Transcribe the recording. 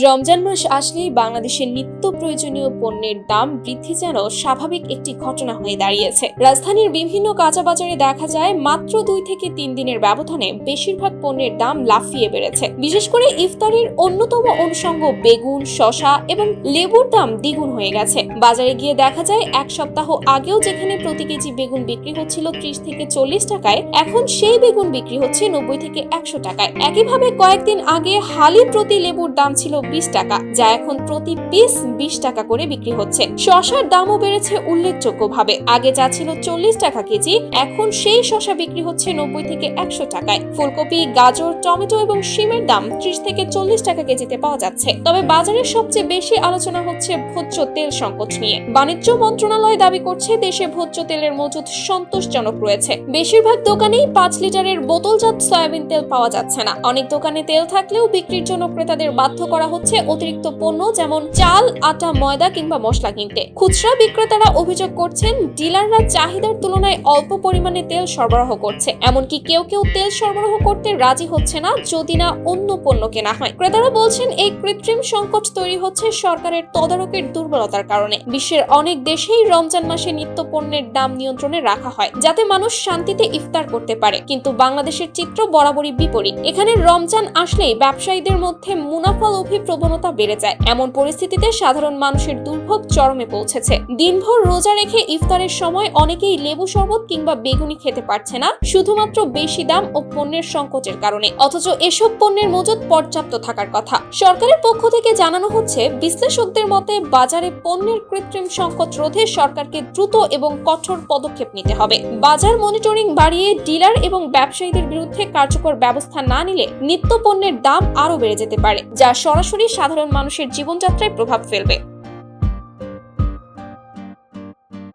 রমজান মাস আসলেই বাংলাদেশের নিত্য প্রয়োজনীয় পণ্যের দাম বৃদ্ধি যেন স্বাভাবিক একটি ঘটনা হয়ে দাঁড়িয়েছে। রাজধানীর বিভিন্ন কাঁচা বাজারে দেখা যায় মাত্র দুই থেকে তিন দিনের ব্যবধানে বেশিরভাগ পণ্যের দাম লাফিয়ে বেড়েছে। বিশেষ করে ইফতারির অন্যতম অনুষঙ্গ বেগুন শশা এবং লেবুর দাম দ্বিগুণ হয়ে গেছে। বাজারে গিয়ে দেখা যায় এক সপ্তাহ আগেও যেখানে প্রতি কেজি বেগুন বিক্রি হচ্ছিল ত্রিশ থেকে চল্লিশ টাকায়, এখন সেই বেগুন বিক্রি হচ্ছে নব্বই থেকে একশো টাকায়। একইভাবে কয়েকদিন আগে হালি প্রতি লেবুর দাম ছিল টাকা, যা এখন প্রতি পিস বিশ টাকা করে বিক্রি হচ্ছে। শশার দামও বেড়েছে উল্লেখযোগ্যভাবে। আগে যা ছিল চল্লিশ টাকা কেজি, এখন সেই শশা বিক্রি হচ্ছে নব্বই থেকে একশো টাকায়। ফুলকপি, গাজর, টমেটো এবং শিমের দাম ত্রিশ থেকে চল্লিশ টাকা কেজিতে পাওয়া যাচ্ছে। তবে বাজারে সবচেয়ে বেশি আলোচনা হচ্ছে ভোজ্য তেল সংকট নিয়ে। বাণিজ্য মন্ত্রণালয় দাবি করছে, দেশে ভোজ্য তেলের মজুদ সন্তোষজনক রয়েছে। বেশিরভাগ দোকানেই পাঁচ লিটারের বোতলজাত সয়াবিন তেল পাওয়া যাচ্ছে না। অনেক দোকানে তেল থাকলেও বিক্রির জন্য ক্রেতাদের বাধ্য করা হচ্ছে অতিরিক্ত পণ্য যেমন চাল, আটা, ময়দা কিংবা মশলা কিনতে। খুচরা বিক্রেতারা অভিযোগ করছেন, ডিলাররা চাহিদার তুলনায় অল্প পরিমাণে তেল সরবরাহ করছে। এমনকি কেউ কেউ তেল সরবরাহ করতে রাজি হচ্ছে না যদি না অন্য পণ্য কেনা হয়। ক্রেতারা বলছেন, এই কৃত্রিম সংকট তৈরি হচ্ছে সরকারের তদারকের দুর্বলতার কারণে। বিশ্বের অনেক দেশেই রমজান মাসে নিত্য পণ্যের দাম নিয়ন্ত্রণে রাখা হয়, যাতে মানুষ শান্তিতে ইফতার করতে পারে। কিন্তু বাংলাদেশের চিত্র বরাবরই বিপরীত। এখানে রমজান আসলেই ব্যবসায়ীদের মধ্যে মুনাফা লোভী প্রবণতা বেড়ে যায়। এমন পরিস্থিতিতে সাধারণ মানুষের দুর্ভোগ চরমে পৌঁছেছে। দিনভর রোজা রেখে ইফতারের সময় অনেকেই লেবু শরবত কিংবা বেগুনি খেতে পারছে না, শুধুমাত্র বেশি দাম ও পণ্যের সংকটের কারণে। অথচ এসব পণ্যের মজুদ পর্যাপ্ত থাকার কথা। সরকারের পক্ষ থেকে জানানো হচ্ছে, বিশ্লেষকদের মতে বাজারে পণ্যের কৃত্রিম সংকট রোধে সরকারকে দ্রুত এবং কঠোর পদক্ষেপ নিতে হবে। বাজার মনিটরিং বাড়িয়ে ডিলার এবং ব্যবসায়ীদের বিরুদ্ধে কার্যকর ব্যবস্থা না নিলে নিত্য পণ্যের দাম আরও বেড়ে যেতে পারে, যা সরাসরি সাধারণ মানুষের জীবনযাত্রায় প্রভাব ফেলবে।